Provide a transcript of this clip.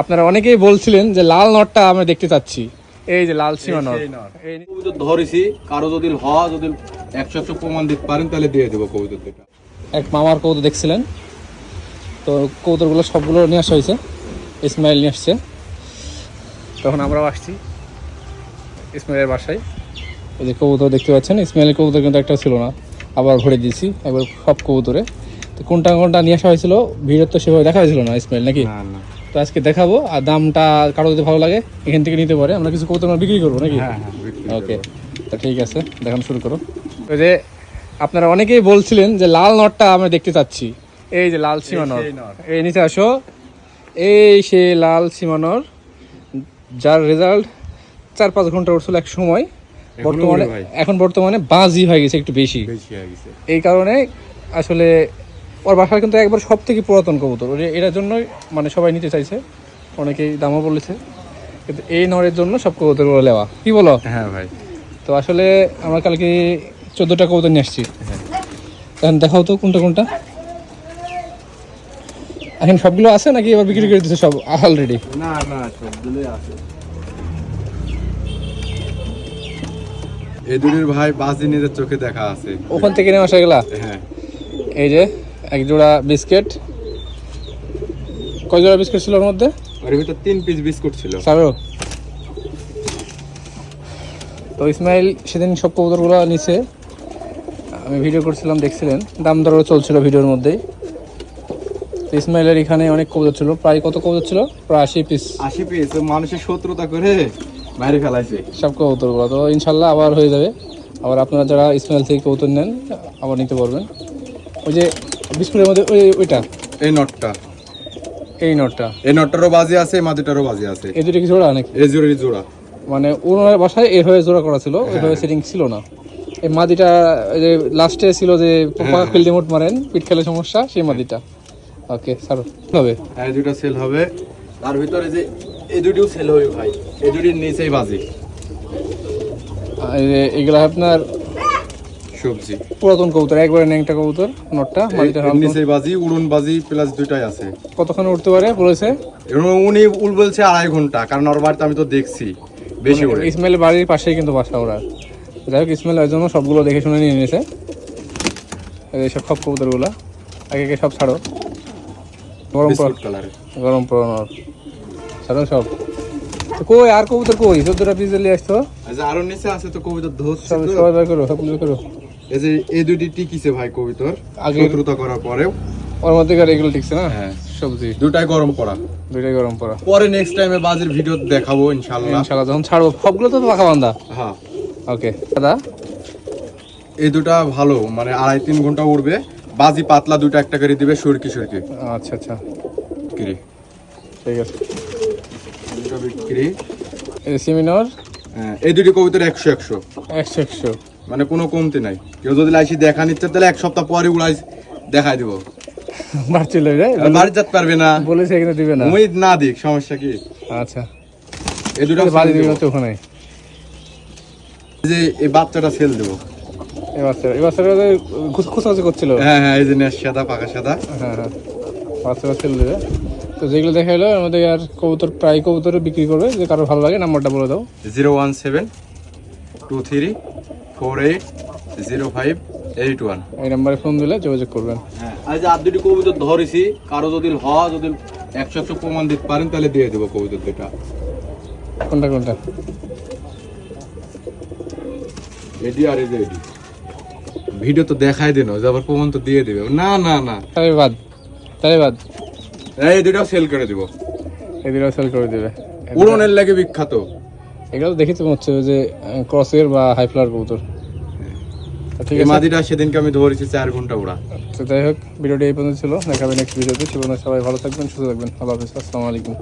আপনারা অনেকেই বলছিলেন যে লাল নটটা আমরা দেখতে চাচ্ছি। এই যে লাল সীমা নট। এই কবুতর ধরেছি কারও যদি হওয়া যদি একশো একশো প্রমাণ দিতে পারেন তাহলে দিয়ে দেবো কবুতর দুটা এক মামার কৌতো দেখছিলেন। তো কৌতরগুলো সবগুলো নিয়ে আসা হয়েছে। ইসমাইল নিয়ে আসছে। তখন আমরাও আসছি। ইসমাইলের বাসায়। এই যে কবুতর দেখতে পাচ্ছেন ইসমাইলের কবুতর কিন্তু একটা ছিল না। আবার ভরে দিয়েছি একবার সব কবুতরে। তো কোনটা কোনটা নিয়ে আসা হয়েছিল? ভিড়ের তো সেভাবে দেখা হয়েছিল না ইসমাইল নাকি? না না। তো আজকে দেখাবো আর দামটা কারও যদি ভালো লাগে এখান থেকে নিতে পারে। আমরা কিছু কবুতর আমরা বিক্রি করব নাকি? হ্যাঁ হ্যাঁ ওকে। তো ঠিক আছে দেখানো শুরু করো। ওই যে আপনারা অনেকেই বলছিলেন যে লাল নটটা আমরা দেখতে চাচ্ছি। এই যে লাল সীমা নট। সেই নট। এই নিচে আসো। এই সে লাল সীমানর যার রেজাল্ট চার পাঁচ ঘণ্টা উঠছিল এক সময়। বর্তমানে এখন বর্তমানে বাজি হয়ে গেছে একটু বেশি। বেশি হয়ে গেছে। এই কারণে আসলে ওর বাসার কিন্তু একবার সব থেকে পুরাতন কবুতর। এটার জন্যই মানে সবাই নিতে চাইছে। অনেকেই দামও বলেছে। কিন্তু এই নরের জন্য সব কবুতরগুলো নেওয়া কি বলো? হ্যাঁ ভাই। তো আসলে আমরা কালকে চোদ্দোটা কবুতর নিয়ে আসছি। এখন দেখাও তো কোনটা কোনটা। এখন সবগুলো আছে নাকি? এবার বিক্রি করে দিচ্ছে সব অলরেডি না না সবগুলোই আছে। এই দুটির ভাই বাজি নিজের চোখে দেখা আছে। ওখান থেকে নেওয়া আসা গেলা হ্যাঁ। এই যে এক জোড়া বিস্কিট। কয় জোড়া বিস্কিট ছিল ওর মধ্যে? ওর ভিতর তিন পিস বিস্কুট ছিল। সারো তো ইসমাইল সেদিন সব কবুতরগুলো নিচে আমি ভিডিও করছিলাম দেখছিলেন। দাম দরও চলছিল ভিডিওর মধ্যেই। তো ইসমাইলের এখানে অনেক কবুতর ছিল। প্রায় কত কবুতর ছিল? প্রায় আশি পিস আশি পিস মানুষের শত্রুতা করে বাইরে ফেলাইছে। সব কবুতরগুলো। তো ইনশাল্লাহ আবার হয়ে যাবে। আবার আপনারা যারা ইসমাইল থেকে কবুতর নেন আবার নিতে পারবেন। ওই যে বিস্কুটের মধ্যে ওই ওইটা? এই নটটা। এই নোটটা। এই নটটারও বাজি আছে মাদিটারও বাজি আছে। এই দুটো কি জোড়া নাকি? এই জোড়ের জোড়া। মানে ওনার বাসায় এভাবে জোড়া করা ছিল ওইভাবে সেটিং ছিল না। এই মাদিটা যে লাস্টে ছিল যে পাকা ফিল্ডে মোট মারেন পিঠ খেলে সমস্যা সেই মাদিটা ওকে স্যার হবে। হ্যাঁ এই দুটো সেল হবে। তার ভিতরে যে এই দুটিও সেল হবে ভাই। এই দুটির নিচেই বাজি। এগুলা আপনার সবজি পুরাতন কবুতর একবারে ন্যাংটা কবুতর নটটা মাদিটা এর নিচেই বাজি উড়ন বাজি প্লাস দুটাই আছে। কতক্ষণ উঠতে পারে বলেছে? উনি উল বলছে আড়াই ঘণ্টা কারণ ওর বাড়িতে আমি তো দেখছি বেশি ওড়ে ইসমাইল বাড়ির পাশেই কিন্তু বাসা ওরা। যাই হোক ইসমাইল ওই জন্য সবগুলো দেখে শুনে নিয়ে নিয়েছে। এই সব কবুতরগুলো আগে আগে সব ছাড়ো। গরম পড়া বিস্কুট গরম পড়ানোর ছাড়ো সব। কই আর কবুতর কই? চোদ্দটা পিস নিয়ে আসতো আরও নিচে আছে তো কবিতর ধরছে সব সবাই করো সব করো। এই যে এই দুটি টিকিছে ভাই কবিতর আগে- শত্রুতা করার পরেও। ওর মধ্যে এগুলো ঠিকছে না? হ্যাঁ। সবজি। দুটাই গরম করা। দুইটাই গরম পড়া পরে নেক্সট টাইমে বাজির ভিডিও দেখাবো ইনশাল্লাহ ইনশাল্লাহ যখন ছাড়বো। সবগুলো তো পাখা বান্ধা হ্যাঁ। ওকে দাদা? এই দুটা ভালো মানে আড়াই তিন ঘণ্টা উড়বে। বাজি পাতলা দুটো একটা করে দিবে সুরকি সুরকি। আচ্ছা আচ্ছা। বিক্রি। ঠিক আছে। দুটো বিক্রি। সেমিনার? হ্যাঁ, এই দুটি কবিতার একশো একশো। একশো একশো। মানে কোনো কমতি নাই। কেউ যদি লাইসি দেখা নিচ্ছে তাহলে এক সপ্তাহ পরে উড়াই দেখাই দিব। বাড়ছিল রে? বাড়ি যেতে পারবে না। বলেছে এখানে দিবে না। উমিদ না দিক সমস্যা কি? আচ্ছা। এই দুটো বাড়ি দিবে দেবো। ওখানে। যে এই বাচ্চাটা সেল দেবো। এই বাচ্চারা এই বাচ্চারা খুচখাচি করছিল। হ্যাঁ হ্যাঁ এই যে নেশ সাদা পাকা সাদা। হ্যাঁ হ্যাঁ। বাচ্চারা সেল দেবে। তো যেগুলো দেখা হলো মধ্যে আর কবুতর প্রায় কবুতর বিক্রি করবে। যে কারও ভালো লাগে নাম্বারটা বলে দাও। Zero one seven two three four eight zero five eight one. এই নাম্বারে ফোন দিলে যোগাযোগ করবেন। হ্যাঁ আজ আর দুটি কবিতর ধরেছি কারও যদি হওয়া যদি একশো একশো প্রমাণ দিতে পারেন তাহলে দিয়ে দেবো কবিতর দুটা কোনটা কোনটা? এডি আর এই যে এডি। ভিডিও তো দেখাই দেন যে আবার প্রমাণ তো দিয়ে দেবে। না না না। তাহলে বাদ তাহলে বাদ। এই দুটো সেল করে দিব। এদিকেও সেল করে দেবে। উড়নের লাগে বিখ্যাত। এগুলো দেখি তো মনে হচ্ছে যে ক্রসের বা হাই ফ্লার কবুতর। ঠিক আছে। মাদিটা সেদিনকে আমি ধরেছি চার ঘণ্টা ওরা তো যাই হোক ভিডিওটি এই পর্যন্ত ছিল। দেখাবে নেক্সট ভিডিওতে সে সবাই ভালো থাকবেন সুস্থ থাকবেন। আল্লাহ হাফিজ। আসসালামু আলাইকুম।